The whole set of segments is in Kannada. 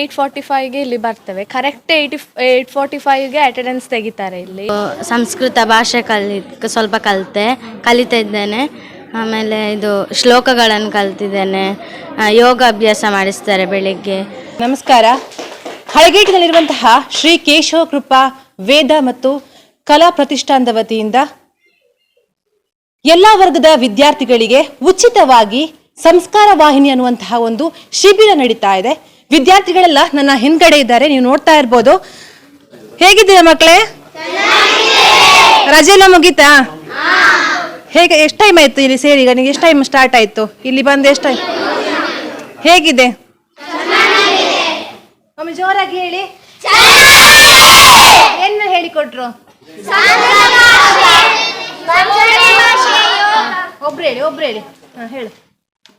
ಏಯ್ಟ್ ಫಾರ್ಟಿ ಫೈವ್ಗೆ ಇಲ್ಲಿ ಬರ್ತೇವೆ. ಕರೆಕ್ಟ್ ಏಯ್ಟಿ ಏಯ್ಟ್ ಫಾರ್ಟಿ ಫೈವ್ಗೆ ಅಟೆಂಡೆನ್ಸ್ ತೆಗಿತಾರೆ ಇಲ್ಲಿ. ಸಂಸ್ಕೃತ ಭಾಷೆ ಕಲಿ ಸ್ವಲ್ಪ ಕಲಿತೆ ಕಲಿತಾ ಇದ್ದೇನೆ. ಆಮೇಲೆ ಇದು ಶ್ಲೋಕಗಳನ್ನು ಕಲ್ತಿದ್ದೇನೆ. ಯೋಗ ಅಭ್ಯಾಸ ಮಾಡಿಸ್ತಾರೆ ಬೆಳಿಗ್ಗೆ. ನಮಸ್ಕಾರ. ಹಳಗೇಟಿನಲ್ಲಿರುವಂತಹ ಶ್ರೀ ಕೇಶವ ಕೃಪಾ ವೇದ ಮತ್ತು ಕಲಾ ಪ್ರತಿಷ್ಠಾನದ ವತಿಯಿಂದ ಎಲ್ಲ ವರ್ಗದ ವಿದ್ಯಾರ್ಥಿಗಳಿಗೆ ಉಚಿತವಾಗಿ ಸಂಸ್ಕಾರ ವಾಹಿನಿ ಅನ್ನುವಂತಹ ಒಂದು ಶಿಬಿರ ನಡೀತಾ ಇದೆ. ವಿದ್ಯಾರ್ಥಿಗಳೆಲ್ಲ ನನ್ನ ಹಿಂದ್ಗಡೆ ಇದ್ದಾರೆ ನೀವು ನೋಡ್ತಾ ಇರ್ಬೋದು. ಹೇಗಿದ್ದೀರಾ ಮಕ್ಕಳೇ? ರಜೆಲ್ಲ ಮುಗೀತಾ? ಹೇಗೆ ಎಷ್ಟು ಟೈಮ್ ಆಯ್ತು ಇಲ್ಲಿ ಸೇರಿ ಈಗ? ನಿಮಗೆ ಎಷ್ಟು ಟೈಮ್ ಸ್ಟಾರ್ಟ್ ಆಯ್ತು? ಇಲ್ಲಿ ಬಂದು ಎಷ್ಟು ಹೇಗಿದೆ? ಒಮ್ಮೆ ಜೋರಾಗಿ ಹೇಳಿ. ಏನು ಹೇಳಿಕೊಟ್ರು? ಒಬ್ರು ಹೇಳಿ ಒಬ್ರು ಹೇಳಿ. ಹಾ, ಹೇಳು.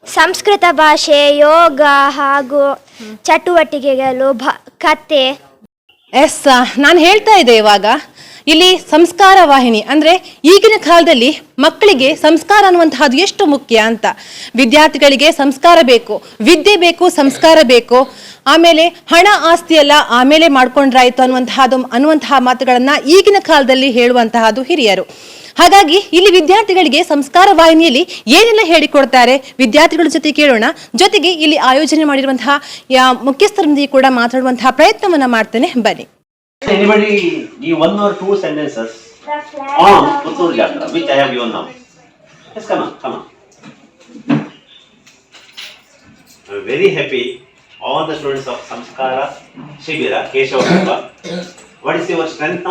ಸಂಸ್ಕೃತ ಭಾಷೆ, ಯೋಗ ಹಾಗೂ ಚಟುವಟಿಕೆಗಳು, ಭ, ಕತೆ. ಎಸ್ ನಾನು ಹೇಳ್ತಾ ಇದ್ದೆ ಇವಾಗ, ಇಲ್ಲಿ ಸಂಸ್ಕಾರ ವಾಹಿನಿ, ಅಂದ್ರೆ ಈಗಿನ ಕಾಲದಲ್ಲಿ ಮಕ್ಕಳಿಗೆ ಸಂಸ್ಕಾರ ಅನ್ನುವಂತಹದ್ದು ಎಷ್ಟು ಮುಖ್ಯ ಅಂತ. ವಿದ್ಯಾರ್ಥಿಗಳಿಗೆ ಸಂಸ್ಕಾರ ಬೇಕು, ವಿದ್ಯೆ ಬೇಕು, ಸಂಸ್ಕಾರ ಬೇಕು. ಆಮೇಲೆ ಹಣ ಆಸ್ತಿ ಎಲ್ಲ ಆಮೇಲೆ ಮಾಡ್ಕೊಂಡ್ರಾಯ್ತು ಅನ್ನುವಂತಹದ್ದು, ಅನ್ನುವಂತಹ ಮಾತುಗಳನ್ನು ಈಗಿನ ಕಾಲದಲ್ಲಿ ಹೇಳುವಂತಹದ್ದು ಹಿರಿಯರು. ಹಾಗಾಗಿ ಇಲ್ಲಿ ವಿದ್ಯಾರ್ಥಿಗಳಿಗೆ ಸಂಸ್ಕಾರ ವಾಹಿನಿಯಲ್ಲಿ ಏನೆಲ್ಲ ಹೇಳಿಕೊಡ್ತಾರೆ ವಿದ್ಯಾರ್ಥಿಗಳ ಜೊತೆ ಕೇಳೋಣ. ಜೊತೆಗೆ ಇಲ್ಲಿ ಆಯೋಜನೆ ಮಾಡಿರುವಂತಹ ಮುಖ್ಯಸ್ಥರೊಂದಿಗೆ ಕೂಡ ಮಾತಾಡುವಂತಹ ಪ್ರಯತ್ನವನ್ನ ಮಾಡ್ತೇನೆ. ಬನ್ನಿ. ವೆರಿ ಸ್ಟೂಡೆಂಟ್ಸ್ ಆಫ್ ಸಂಸ್ಕಾರ ಶಿಬಿರ Keshava what is your strength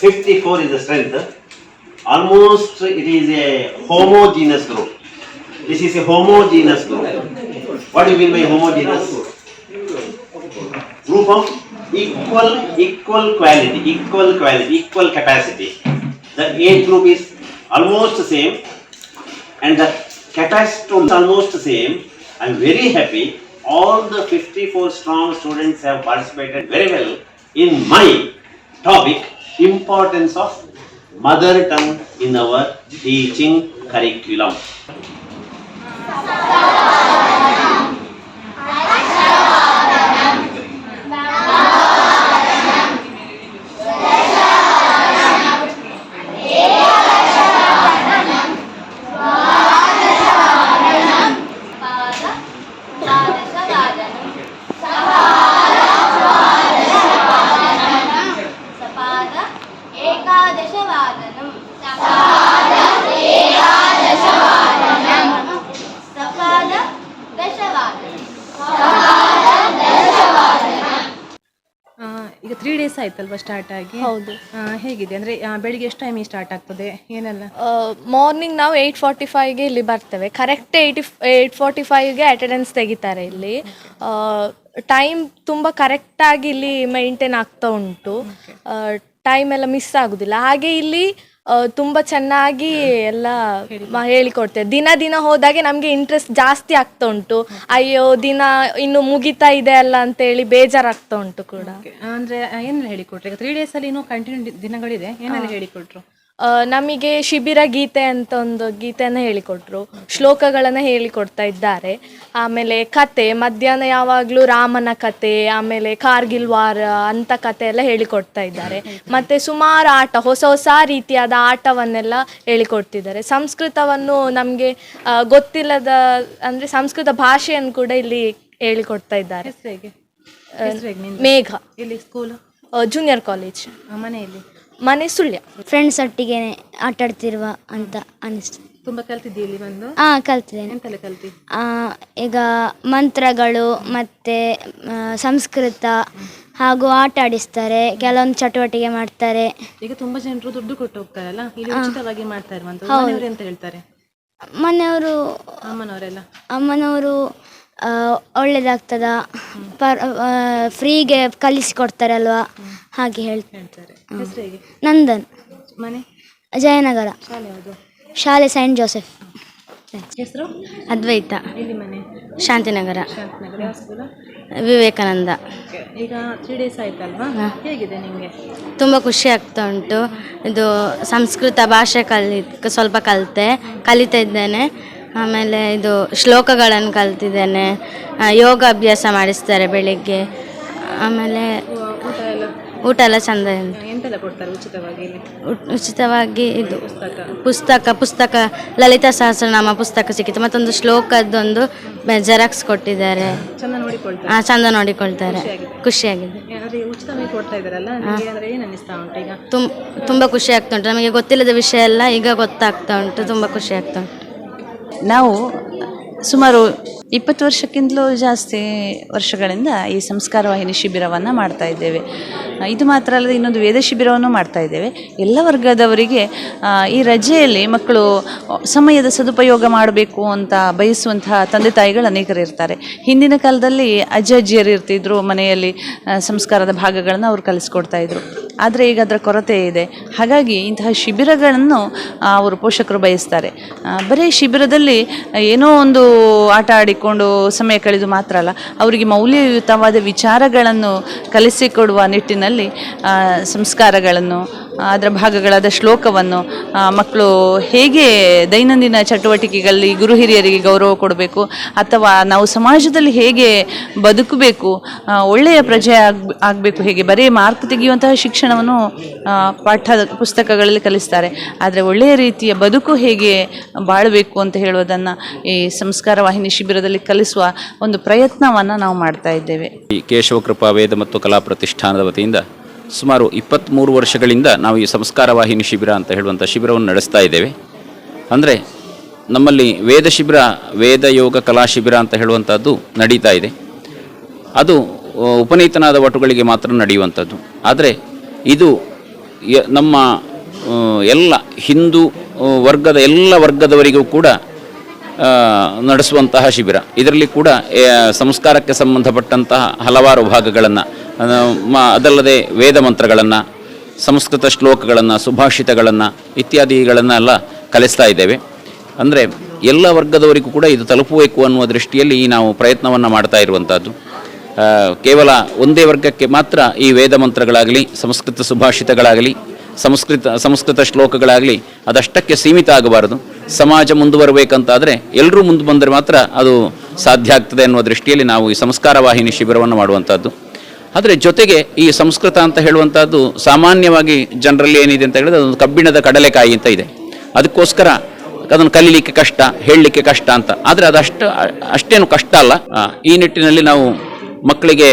54 is the strength. Almost it is a homogeneous group. This is a homogeneous group. What do you mean by homogeneous? group of equal equal quality equal quality equal capacity the age group is almost the same and the capacity is almost the same i'm very happy all the 54 strong students have participated very well in my topic importance of mother tongue in our teaching curriculum ಏಕಾದಶವಾದನಂ ಸಪಾದ ದಶವಾದನಂ ಆ, ಈಗ ತ್ರೀ ಡೇಸ್ ಆಯ್ತಲ್ವಾ ಸ್ಟಾರ್ಟ್ ಆಗಿ? ಹೌದು. ಹೇಗಿದೆ? ಅಂದ್ರೆ ಆ, ಬೆಳಿಗ್ಗೆ ಎಷ್ಟು ಟೈಮಿಗೆ ಸ್ಟಾರ್ಟ್ ಆಗ್ತದೆ? ಏನೆಲ್ಲ? ಮಾರ್ನಿಂಗ್ ನಾವು ಏಯ್ಟ್ ಫಾರ್ಟಿ ಫೈವ್ಗೆ ಇಲ್ಲಿ ಬರ್ತೇವೆ. ಕರೆಕ್ಟ್ ಏಯ್ಟಿ ಏಯ್ಟ್ ಫಾರ್ಟಿ ಫೈವ್ಗೆ ಅಟೆಂಡೆನ್ಸ್ ತೆಗಿತಾರೆ ಇಲ್ಲಿ. ಟೈಮ್ ತುಂಬ ಕರೆಕ್ಟಾಗಿ ಇಲ್ಲಿ ಮೈಂಟೈನ್ ಆಗ್ತಾ ಉಂಟು. ಟೈಮ್ ಎಲ್ಲ ಮಿಸ್ ಆಗುದಿಲ್ಲ. ಹಾಗೆ ಇಲ್ಲಿ ತುಂಬಾ ತುಂಬ ಚೆನ್ನಾಗಿ ಎಲ್ಲ ಮ- ಹೇಳಿಕೊಡ್ತೇವೆ ದಿನ ದಿನ ಹೋದಾಗೆ ನಮ್ಗೆ ಇಂಟ್ರೆಸ್ಟ್ ಜಾಸ್ತಿ ಆಗ್ತಾ ಉಂಟು. ಅಯ್ಯೋ ದಿನ ಇನ್ನು ಮುಗಿತಾ ಇದೆ ಅಲ್ಲ ಅಂತ ಹೇಳಿ ಬೇಜಾರಾಗ್ತಾ ಉಂಟು ಕೂಡ. ಅಂದ್ರೆ ಆ, ಏನೆಲ್ಲ ಹೇಳಿಕೊಟ್ರು? ಈಗ ತ್ರೀ ಡೇಸ್ ಅಲ್ಲಿ ಇನ್ನೂ ಕಂಟಿನ್ಯೂ ದಿನಗಳಿದೆ. ಏನೆಲ್ಲ ಹೇಳಿಕೊಟ್ರು? ಆ, ನಮಗೆ ಶಿಬಿರ ಗೀತೆ ಅಂತ ಒಂದು ಗೀತೆಯನ್ನು ಹೇಳಿಕೊಟ್ರು ಶ್ಲೋಕಗಳನ್ನು ಹೇಳಿಕೊಡ್ತಾ ಇದ್ದಾರೆ. ಆಮೇಲೆ ಕತೆ ಮಧ್ಯಾಹ್ನ ಯಾವಾಗಲೂ ರಾಮನ ಕತೆ ಆಮೇಲೆ ಕಾರ್ಗಿಲ್ ವಾರ್ ಅಂತ ಕತೆ ಎಲ್ಲ ಹೇಳಿಕೊಡ್ತಾ ಇದ್ದಾರೆ. ಮತ್ತೆ ಸುಮಾರು ಆಟ ಹೊಸ ಹೊಸ ರೀತಿಯಾದ ಆಟವನ್ನೆಲ್ಲ ಹೇಳಿಕೊಡ್ತಿದ್ದಾರೆ. ಸಂಸ್ಕೃತವನ್ನು ನಮಗೆ ಗೊತ್ತಿಲ್ಲದ ಅಂದರೆ ಸಂಸ್ಕೃತ ಭಾಷೆಯನ್ನು ಕೂಡ ಇಲ್ಲಿ ಹೇಳಿಕೊಡ್ತಾ ಇದ್ದಾರೆ. ಹೆಸರು ಹೇಗೆ ಹೆಸರು ಹೇಗೆ ನಿಂದು? ಮೇಘ. ಇಲ್ಲಿ ಸ್ಕೂಲ್ ಜೂನಿಯರ್ ಕಾಲೇಜ್ ಮನೆಯಲ್ಲಿ? ಮನೆ ಸುಳ್ಯ. ಫ್ರೆಂಡ್ಸ್ ಒಟ್ಟಿಗೆ ಆಟ ಆಡ್ತಿರುವ ಅಂತ ಅನಿಸ್ತು. ತುಂಬಾ ಕಲ್ತಿದ್ದಿ ಇಲ್ಲಿ ಬಂದು? ಹಾಂ ಕಲ್ತಿದ್ದೇನೆ. ಎಂತೆಲ್ಲ ಕಲ್ತಿ? ಆ, ಈಗ ಮಂತ್ರಗಳು ಮತ್ತೆ ಸಂಸ್ಕೃತ ಹಾಗೂ ಆಟ ಆಡಿಸ್ತಾರೆ. ಕೆಲವೊಂದು ಚಟುವಟಿಕೆ ಮಾಡ್ತಾರೆ. ಈಗ ತುಂಬಾ ಜನರು ದುಡ್ಡು ಕೊಟ್ಟು ಹೋಗ್ತಾರಲ್ಲ? ಇಲ್ಲಿ ಉಚಿತವಾಗಿ ಮಾಡ್ತಾ ಮನೆಯವರು ಎಂತ ಹೇಳ್ತಾರೆ? ಮನೆಯವರು ಅಮ್ಮನವರೆಲ್ಲ? ಅಮ್ಮನವರು ಆ, ಒಳ್ಳೇದಾಗ್ತದ? ಪರ್ ಫ್ರೀಗೆ ಕಲಿಸಿಕೊಡ್ತಾರಲ್ವಾ? ಹಾಗೆ ಹೇಳ್ತಾರೆ. ಹೇಳ್ತಾರೆ. ಹೆಸರು ಹೇಗೆ? ನಂದನ್. ಮನೆ? ಜಯನಗರ. ಶಾಲೆ ಯಾವುದು? ಶಾಲೆ ಸೈಂಟ್ ಜೋಸೆಫ್ ಹೆಸರು? ಅದ್ವೈತ. ಇಲ್ಲಿ ಮನೆ? ಶಾಂತಿನಗರ. ಶಾಂತಿನಗರ. ಯಾವ ಸ್ಕೂಲ ವಿವೇಕಾನಂದ. ಈಗ ತ್ರೀ ಡೇಸ್ ಆಯ್ತಲ್ವಾ? ಹೇಗಿದೆ ನಿಮಗೆ? ತುಂಬ ಖುಷಿ ಆಗ್ತಾ ಉಂಟು. ಇದು ಸಂಸ್ಕೃತ ಭಾಷೆ ಕಲಿ ಸ್ವಲ್ಪ ಕಲಿತೆ. ಕಲಿತಾ ಇದ್ದೇನೆ. ಆಮೇಲೆ ಇದು ಶ್ಲೋಕಗಳನ್ನು ಕಲ್ತಿದ್ದೇನೆ ಯೋಗ ಅಭ್ಯಾಸ ಮಾಡಿಸ್ತಾರೆ ಬೆಳಿಗ್ಗೆ. ಆಮೇಲೆ ಊಟ ಎಲ್ಲ ಚಂದ ಉಚಿತವಾಗಿ ಇದು ಪುಸ್ತಕ. ಪುಸ್ತಕ ಲಲಿತಾ ಸಹಸ್ರನಾಮ ಪುಸ್ತಕ ಸಿಕ್ಕಿತು. ಮತ್ತೊಂದು ಶ್ಲೋಕದ್ದೊಂದು ಜೆರಾಕ್ಸ್ ಕೊಟ್ಟಿದ್ದಾರೆ. ಚೆಂದ ನೋಡಿಕೊಳ್ತಾರೆ. ಚಂದ ನೋಡಿಕೊಳ್ತಾರೆ. ಖುಷಿಯಾಗಿದೆ. ತುಂಬ ಖುಷಿ ಆಗ್ತಾ ಉಂಟು ನಮಗೆ ಗೊತ್ತಿಲ್ಲದ ವಿಷಯ ಎಲ್ಲ ಈಗ ಗೊತ್ತಾಗ್ತಾ ಉಂಟು. ತುಂಬ ಖುಷಿ ಆಗ್ತಾ ಉಂಟು. ನಾವು ಸುಮಾರು ಇಪ್ಪತ್ತು ವರ್ಷಕ್ಕಿಂತಲೂ ಜಾಸ್ತಿ ವರ್ಷಗಳಿಂದ ಈ ಸಂಸ್ಕಾರ ವಾಹಿನಿ ಶಿಬಿರವನ್ನು ಮಾಡ್ತಾ ಇದ್ದೇವೆ. ಇದು ಮಾತ್ರ ಅಲ್ಲದೆ ಇನ್ನೊಂದು ವೇದ ಶಿಬಿರವನ್ನು ಮಾಡ್ತಾ ಇದ್ದೇವೆ. ಎಲ್ಲ ವರ್ಗದವರಿಗೆ ಈ ರಜೆಯಲ್ಲಿ ಮಕ್ಕಳು ಸಮಯದ ಸದುಪಯೋಗ ಮಾಡಬೇಕು ಅಂತ ಬಯಸುವಂತಹ ತಂದೆ ತಾಯಿಗಳು ಅನೇಕರು ಇರ್ತಾರೆ. ಹಿಂದಿನ ಕಾಲದಲ್ಲಿ ಅಜ್ಜ, ಅಜ್ಜಿಯರು ಇರ್ತಿದ್ರು, ಮನೆಯಲ್ಲಿ ಸಂಸ್ಕಾರದ ಭಾಗಗಳನ್ನು ಅವರು ಕಲಿಸ್ಕೊಡ್ತಾ ಇದ್ರು. ಆದರೆ ಈಗ ಅದರ ಕೊರತೆ ಇದೆ. ಹಾಗಾಗಿ ಇಂತಹ ಶಿಬಿರಗಳನ್ನು ಅವರು ಪೋಷಕರು ಬಯಸ್ತಾರೆ. ಬರೀ ಶಿಬಿರದಲ್ಲಿ ಏನೋ ಒಂದು ಆಟ ಆಡಿಕೊಂಡು ಸಮಯ ಕಳೆದು ಮಾತ್ರ ಅಲ್ಲ, ಅವರಿಗೆ ಮೌಲ್ಯಯುತವಾದ ವಿಚಾರಗಳನ್ನು ಕಲಿಸಿಕೊಡುವ ನಿಟ್ಟಿನಲ್ಲಿ ಸಂಸ್ಕಾರಗಳನ್ನು ಅದರ ಭಾಗಗಳಾದ ಶ್ಲೋಕವನ್ನು ಮಕ್ಕಳು ಹೇಗೆ ದೈನಂದಿನ ಚಟುವಟಿಕೆಗಳಲ್ಲಿ ಗುರು ಹಿರಿಯರಿಗೆ ಗೌರವ ಕೊಡಬೇಕು, ಅಥವಾ ನಾವು ಸಮಾಜದಲ್ಲಿ ಹೇಗೆ ಬದುಕಬೇಕು ಒಳ್ಳೆಯ ಪ್ರಜೆ ಆಗ್, ಆಗಬೇಕು, ಹೇಗೆ ಬರೀ ಮಾರ್ಕ್ ತೆಗೆಯುವಂತಹ ಶಿಕ್ಷಣವನ್ನು ಪಾಠ ಪುಸ್ತಕಗಳಲ್ಲಿ ಕಲಿಸ್ತಾರೆ. ಆದರೆ ಒಳ್ಳೆಯ ರೀತಿಯ ಬದುಕು ಹೇಗೆ ಬಾಳಬೇಕು ಅಂತ ಹೇಳುವುದನ್ನು ಈ ಸಂಸ್ಕಾರ ವಾಹಿನಿ ಶಿಬಿರದಲ್ಲಿ ಕಲಿಸುವ ಒಂದು ಪ್ರಯತ್ನವನ್ನು ನಾವು ಮಾಡ್ತಾ ಇದ್ದೇವೆ. ಈ ಕೇಶವಕೃಪಾ ವೇದ ಮತ್ತು ಕಲಾ ಪ್ರತಿಷ್ಠಾನದ ವತಿಯಿಂದ ಸುಮಾರು ಇಪ್ಪತ್ತ್ಮೂರು ವರ್ಷಗಳಿಂದ ನಾವು ಈ ಸಂಸ್ಕಾರ ವಾಹಿನಿ ಶಿಬಿರ ಅಂತ ಹೇಳುವಂಥ ಶಿಬಿರವನ್ನು ನಡೆಸ್ತಾ ಇದ್ದೇವೆ. ಅಂದರೆ ನಮ್ಮಲ್ಲಿ ವೇದ ಶಿಬಿರ, ವೇದ ಯೋಗ ಕಲಾ ಶಿಬಿರ ಅಂತ ಹೇಳುವಂಥದ್ದು ನಡೀತಾ ಇದೆ. ಅದು ಉಪನೀತನಾದ ವಟುಗಳಿಗೆ ಮಾತ್ರ ನಡೆಯುವಂಥದ್ದು. ಆದರೆ ಇದು ನಮ್ಮ ಎಲ್ಲ ಹಿಂದೂ ವರ್ಗದ ಎಲ್ಲ ವರ್ಗದವರಿಗೂ ಕೂಡ ನಡೆಸುವಂತಹ ಶಿಬಿರ. ಇದರಲ್ಲಿ ಕೂಡ ಸಂಸ್ಕಾರಕ್ಕೆ ಸಂಬಂಧಪಟ್ಟಂತಹ ಹಲವಾರು ಭಾಗಗಳನ್ನು ಅದಲ್ಲದೆ ವೇದ ಮಂತ್ರಗಳನ್ನು, ಸಂಸ್ಕೃತ ಶ್ಲೋಕಗಳನ್ನು, ಸುಭಾಷಿತಗಳನ್ನು ಇತ್ಯಾದಿಗಳನ್ನೆಲ್ಲ ಕಲಿಸ್ತಾ ಇದ್ದೇವೆ. ಅಂದರೆ ಎಲ್ಲ ವರ್ಗದವರಿಗೂ ಕೂಡ ಇದು ತಲುಪಬೇಕು ಅನ್ನುವ ದೃಷ್ಟಿಯಲ್ಲಿ ಈ ನಾವು ಪ್ರಯತ್ನವನ್ನು ಮಾಡ್ತಾ ಇರುವಂಥದ್ದು ಕೇವಲ ಒಂದೇ ವರ್ಗಕ್ಕೆ ಮಾತ್ರ ಈ ವೇದ ಮಂತ್ರಗಳಾಗಲಿ, ಸಂಸ್ಕೃತ ಸುಭಾಷಿತಗಳಾಗಲಿ, ಸಂಸ್ಕೃತ ಸಂಸ್ಕೃತ ಶ್ಲೋಕಗಳಾಗಲಿ ಅದಷ್ಟಕ್ಕೆ ಸೀಮಿತ ಆಗಬಾರದು. ಸಮಾಜ ಮುಂದುವರಬೇಕಂತಾದರೆ ಎಲ್ಲರೂ ಮುಂದೆ ಬಂದರೆ ಮಾತ್ರ ಅದು ಸಾಧ್ಯ ಆಗ್ತದೆ ಅನ್ನುವ ದೃಷ್ಟಿಯಲ್ಲಿ ನಾವು ಈ ಸಂಸ್ಕಾರ ವಾಹಿನಿ ಶಿಬಿರವನ್ನು ಮಾಡುವಂಥದ್ದು ಆದರೆ ಜೊತೆಗೆ ಈ ಸಂಸ್ಕೃತ ಅಂತ ಹೇಳುವಂಥದ್ದು ಸಾಮಾನ್ಯವಾಗಿ ಜನರಲ್ಲಿ ಏನಿದೆ ಅಂತ ಹೇಳಿದ್ರೆ ಅದೊಂದು ಕಬ್ಬಿಣದ ಕಡಲೆಕಾಯಿ ಅಂತ ಇದೆ. ಅದಕ್ಕೋಸ್ಕರ ಅದನ್ನು ಕಲೀಲಿಕ್ಕೆ ಕಷ್ಟ, ಹೇಳಲಿಕ್ಕೆ ಕಷ್ಟ ಅಂತ. ಆದರೆ ಅದಷ್ಟು ಅಷ್ಟೇನು ಕಷ್ಟ ಅಲ್ಲ. ಈ ನಿಟ್ಟಿನಲ್ಲಿ ನಾವು ಮಕ್ಕಳಿಗೆ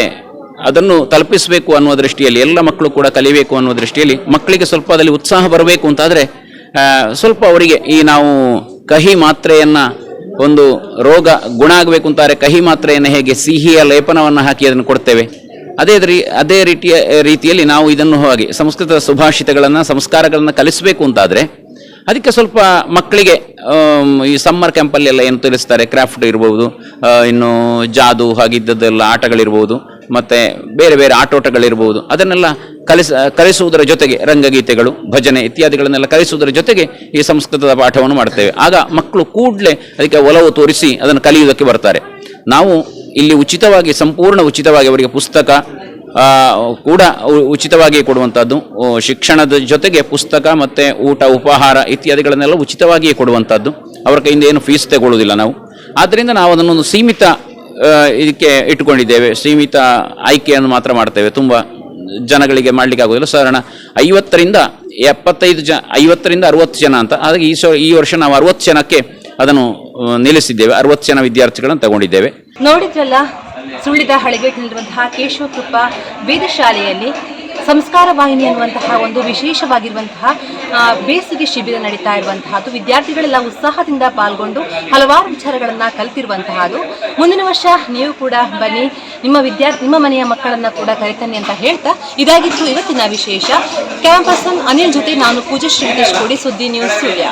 ಅದನ್ನು ತಲುಪಿಸಬೇಕು ಅನ್ನುವ ದೃಷ್ಟಿಯಲ್ಲಿ, ಎಲ್ಲ ಮಕ್ಕಳು ಕೂಡ ಕಲಿಬೇಕು ಅನ್ನುವ ದೃಷ್ಟಿಯಲ್ಲಿ ಮಕ್ಕಳಿಗೆ ಸ್ವಲ್ಪ ಅದರಲ್ಲಿ ಉತ್ಸಾಹ ಬರಬೇಕು ಅಂತಾದರೆ ಸ್ವಲ್ಪ ಅವರಿಗೆ ಈ ನಾವು ಕಹಿ ಮಾತ್ರೆಯನ್ನು ಒಂದು ರೋಗ ಗುಣ ಆಗಬೇಕು ಅಂತಾರೆ. ಕಹಿ ಮಾತ್ರೆಯನ್ನು ಹೇಗೆ ಸಿಹಿಯ ಲೇಪನವನ್ನು ಹಾಕಿ ಅದನ್ನು ಕೊಡ್ತೇವೆ. ಅದೇ ರೀ ಅದೇ ರೀತಿಯ ರೀತಿಯಲ್ಲಿ ನಾವು ಇದನ್ನು ಹಾಗೆ ಸಂಸ್ಕೃತ ಸುಭಾಷಿತಗಳನ್ನು, ಸಂಸ್ಕಾರಗಳನ್ನು ಕಲಿಸಬೇಕು ಅಂತಾದರೆ, ಅದಕ್ಕೆ ಸ್ವಲ್ಪ ಮಕ್ಕಳಿಗೆ ಈ ಸಮ್ಮರ್ ಕ್ಯಾಂಪಲ್ಲಿ ಎಲ್ಲ ಏನು ತಿಳಿಸ್ತಾರೆ? ಕ್ರಾಫ್ಟ್ ಇರ್ಬೋದು ಇನ್ನು ಜಾದು ಹಾಗಿದ್ದದ್ದೆಲ್ಲ ಆಟಗಳಿರ್ಬೋದು, ಮತ್ತು ಬೇರೆ ಬೇರೆ ಆಟೋಟಗಳಿರ್ಬೋದು, ಅದನ್ನೆಲ್ಲ ಕಲಿಸ ಕಲಿಸುವುದರ ಜೊತೆಗೆ ರಂಗಗೀತೆಗಳು, ಭಜನೆ ಇತ್ಯಾದಿಗಳನ್ನೆಲ್ಲ ಕಲಿಸುವುದರ ಜೊತೆಗೆ ಈ ಸಂಸ್ಕೃತದ ಪಾಠವನ್ನು ಮಾಡ್ತೇವೆ. ಆಗ ಮಕ್ಕಳು ಕೂಡಲೇ ಅದಕ್ಕೆ ಒಲವು ತೋರಿಸಿ ಅದನ್ನು ಕಲಿಯುವುದಕ್ಕೆ ಬರ್ತಾರೆ. ನಾವು ಇಲ್ಲಿ ಉಚಿತವಾಗಿ, ಸಂಪೂರ್ಣ ಉಚಿತವಾಗಿ ಅವರಿಗೆ ಪುಸ್ತಕ ಕೂಡ ಉಚಿತವಾಗಿ ಕೊಡುವಂಥದ್ದು ಶಿಕ್ಷಣದ ಜೊತೆಗೆ ಪುಸ್ತಕ ಮತ್ತು ಊಟ, ಉಪಹಾರ ಇತ್ಯಾದಿಗಳನ್ನೆಲ್ಲ ಉಚಿತವಾಗಿಯೇ ಕೊಡುವಂಥದ್ದು ಅವರ ಕೈಯಿಂದ ಏನು ಫೀಸ್ ತಗೊಳ್ಳೋದಿಲ್ಲ ನಾವು. ಆದ್ದರಿಂದ ನಾವು ಅದನ್ನೊಂದು ಸೀಮಿತ ಇದಕ್ಕೆ ಇಟ್ಟುಕೊಂಡಿದ್ದೇವೆ. ಸೀಮಿತ ಆಯ್ಕೆಯನ್ನು ಮಾತ್ರ ಮಾಡ್ತೇವೆ. ತುಂಬ ಜನಗಳಿಗೆ ಮಾಡಲಿಕ್ಕೆ ಆಗೋದಿಲ್ಲ ಸಾಧಾರಣ ಐವತ್ತರಿಂದ ಎಪ್ಪತ್ತೈದು ಜ, ಐವತ್ತರಿಂದ ಅರುವತ್ತು ಜನ ಅಂತ. ಹಾಗಾಗಿ ಈ ಸ, ಈ ವರ್ಷ ನಾವು ಅರುವತ್ತು ಜನಕ್ಕೆ ಅದನ್ನು ನಿಲ್ಲಿಸಿದ್ದೇವೆ. ಅರವತ್ತು ಜನ ವಿದ್ಯಾರ್ಥಿಗಳನ್ನು ತಗೊಂಡಿದ್ದೇವೆ. ನೋಡಿದ್ರಲ್ಲ, ಸುಳ್ಳಿದ ಹಳೆಗೇಟಿನಲ್ಲಿರುವಂತಹ ಕೇಶವಕೃಪ ವೇದಶಾಲೆಯಲ್ಲಿ ಸಂಸ್ಕಾರ ವಾಹಿನಿ ಅನ್ನುವಂತಹ ಒಂದು ವಿಶೇಷವಾಗಿರುವಂತಹ ಬೇಸಿಗೆ ಶಿಬಿರ ನಡೀತಾ ಇರುವಂತಹದ್ದು. ವಿದ್ಯಾರ್ಥಿಗಳೆಲ್ಲ ಉತ್ಸಾಹದಿಂದ ಪಾಲ್ಗೊಂಡು ಹಲವಾರು ವಿಚಾರಗಳನ್ನು ಕಲಿತಿರುವಂತಹದ್ದು. ಮುಂದಿನ ವರ್ಷ ನೀವು ಕೂಡ ಬನ್ನಿ. ನಿಮ್ಮ ವಿದ್ಯಾರ್ಥಿ ನಿಮ್ಮ ಮನೆಯ ಮಕ್ಕಳನ್ನ ಕೂಡ ಕರೆತನ್ನಿ ಅಂತ ಹೇಳ್ತಾ ಇದಾಗಿತ್ತು ಇವತ್ತಿನ ವಿಶೇಷ. ಕ್ಯಾಂಪಸ್ ಅನಿಲ್ ಜೊತೆ ನಾನು ಪೂಜಾ ಶ್ರೀಕೇಶ್ ಕೋಡಿ, ಸುದ್ದಿ ನ್ಯೂಸ್ ಸುಳ್ಯ